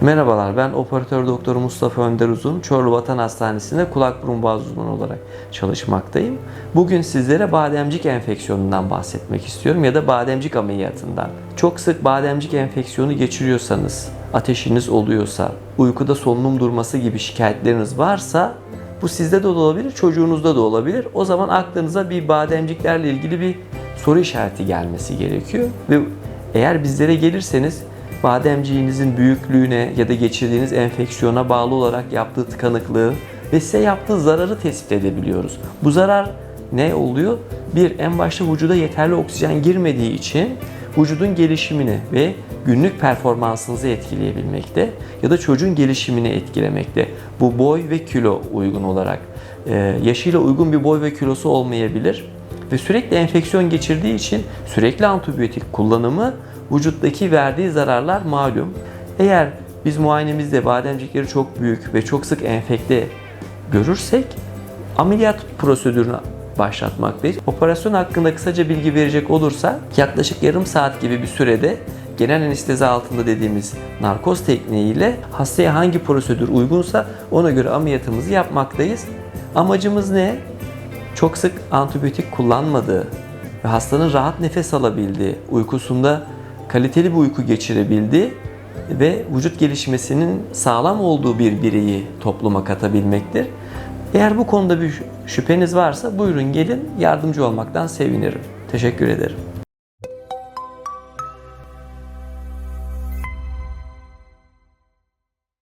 Merhabalar, ben operatör doktor Mustafa Önder Uzun, Çorlu Vatan Hastanesi'nde kulak burun boğaz uzmanı olarak çalışmaktayım. Bugün sizlere bademcik enfeksiyonundan bahsetmek istiyorum ya da bademcik ameliyatından. Çok sık bademcik enfeksiyonu geçiriyorsanız, ateşiniz oluyorsa, uykuda solunum durması gibi şikayetleriniz varsa bu sizde de olabilir, çocuğunuzda da olabilir. O zaman aklınıza bir bademciklerle ilgili bir soru işareti gelmesi gerekiyor ve eğer bizlere gelirseniz bademciğinizin büyüklüğüne ya da geçirdiğiniz enfeksiyona bağlı olarak yaptığı tıkanıklığı ve size yaptığı zararı tespit edebiliyoruz. Bu zarar ne oluyor? Bir, en başta vücuda yeterli oksijen girmediği için vücudun gelişimini ve günlük performansınızı etkileyebilmekte ya da çocuğun gelişimini etkilemekte. Bu boy ve kilo uygun olarak. Ee, yaşıyla uygun bir boy ve kilosu olmayabilir ve sürekli enfeksiyon geçirdiği için sürekli antibiyotik kullanımı vücuttaki verdiği zararlar malum. Eğer biz muayenemizde bademcikleri çok büyük ve çok sık enfekte görürsek ameliyat prosedürünü başlatmaktayız. Operasyon hakkında kısaca bilgi verecek olursa yaklaşık yarım saat gibi bir sürede genel anestezi altında dediğimiz narkoz tekniğiyle hastaya hangi prosedür uygunsa ona göre ameliyatımızı yapmaktayız. Amacımız ne? Çok sık antibiyotik kullanmadığı ve hastanın rahat nefes alabildiği, uykusunda kaliteli bir uyku geçirebildiği ve vücut gelişmesinin sağlam olduğu bir bireyi topluma katabilmektir. Eğer bu konuda bir şüpheniz varsa buyurun gelin yardımcı olmaktan sevinirim. Teşekkür ederim.